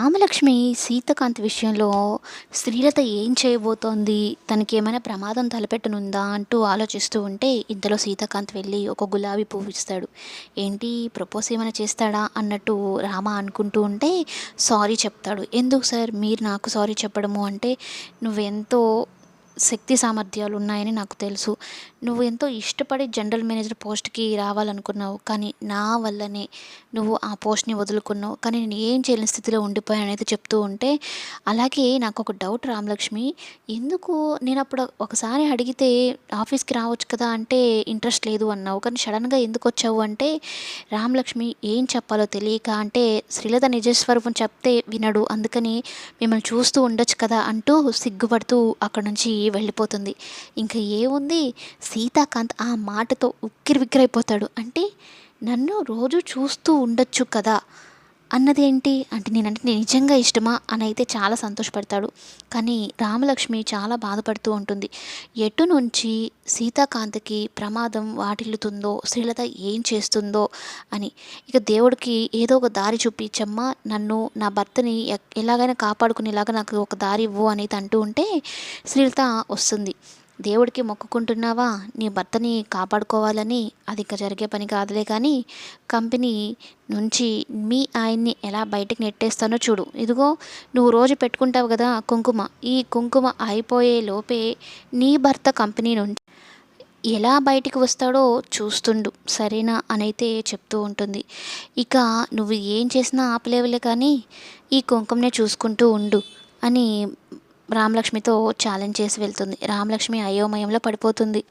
రామలక్ష్మి సీతకాంత్ విషయంలో శ్రీలత ఏం చేయబోతోంది? తనకి ఏమైనా ప్రమాదం తలపెట్టనుందా అంటూ ఆలోచిస్తూ ఉంటే ఇంతలో సీతకాంత్ వెళ్ళి ఒక గులాబీ పువ్వు ఇస్తాడు. ఏంటి ప్రపోజ్ ఏమైనా చేస్తాడా అన్నట్టు రామ అనుకుంటూ ఉంటే సారీ చెప్తాడు. ఎందుకు సార్? మీరు నాకు సారీ చెప్పడము అంటే నువ్వెంతో శక్తి సామర్థ్యాలు ఉన్నాయని నాకు తెలుసు. నువ్వు ఎంతో ఇష్టపడి జనరల్ మేనేజర్ పోస్ట్కి రావాలనుకున్నావు. కానీ నా వల్లనే నువ్వు ఆ పోస్ట్ని వదులుకున్నావు. కానీ నేను ఏం చేయలేని స్థితిలో ఉండిపోయాను చెప్తూ ఉంటే అలాగే నాకు ఒక డౌట్ రామలక్ష్మి. ఎందుకు నేను అప్పుడు ఒకసారి అడిగితే ఆఫీస్కి రావచ్చు కదా అంటే ఇంట్రెస్ట్ లేదు అన్నావు. కానీ సడన్గా ఎందుకు వచ్చావు అంటే రామలక్ష్మి ఏం చెప్పాలో తెలియక అంటే శ్రీలత నిజస్వరూపం చెప్తే వినడు. అందుకని మిమ్మల్ని చూస్తూ ఉండొచ్చు కదా అంటూ సిగ్గుపడుతూ అక్కడ నుంచి వెళ్ళిపోతుంది. ఇంకా ఏముంది? సీతాకాంత్ ఆ మాటతో ఉక్కిరి బిక్కిరైపోతాడు అంటే నన్ను రోజు చూస్తూ ఉండొచ్చు కదా? అన్నది ఏంటి అంటే నేనంటే నేను నిజంగా ఇష్టమా? అని అయితే చాలా సంతోషపడతాడు. కానీ రామలక్ష్మి చాలా బాధపడుతూ ఉంటుంది. ఎటు నుంచి సీతాకాంత్కి ప్రమాదం వాటిల్లుతుందో శ్రీలత ఏం చేస్తుందో అని. ఇక దేవుడికి ఏదో ఒక దారి చూపించమ్మా నన్ను నా భర్తని ఎలాగైనా కాపాడుకునేలాగా నాకు ఒక దారి ఇవ్వు అనేది అంటూ ఉంటే శ్రీలత వస్తుంది. దేవుడికి మొక్కుకుంటున్నావా? నీ భర్తని కాపాడుకోవాలని అది ఇక జరిగే పని కాదులే కానీ కంపెనీ నుంచి మీ ఆయన్ని ఎలా బయటకు నెట్టేస్తానో చూడు. ఇదిగో నువ్వు రోజు పెట్టుకుంటావు కదా కుంకుమ. ఈ కుంకుమ అయిపోయే లోపే నీ భర్త కంపెనీ నుంచి ఎలా బయటికి వస్తాడో చూస్తుండు. సరేనా? అని అయితే చెప్తూ ఉంటుంది. ఇక నువ్వు ఏం చేసినా ఆపలేవులే కానీ ఈ కుంకుమనే చూసుకుంటూ ఉండు అని రామలక్ష్మితో ఛాలెంజ్ చేసి వెళ్తుంది. రామలక్ష్మి అయోమయంలో పడిపోతుంది.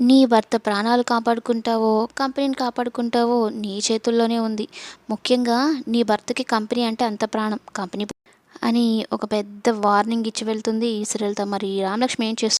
నీ భర్త ప్రాణాలు కాపాడుకుంటావో కంపెనీని కాపాడుకుంటావో నీ చేతుల్లోనే ఉంది. ముఖ్యంగా నీ భర్తకి కంపెనీ అంటే అంత ప్రాణం. కంపెనీ అని ఒక పెద్ద వార్నింగ్ ఇచ్చి వెళ్తుంది శ్రీలత మరి రామలక్ష్మి ఏం చేస్తుంది?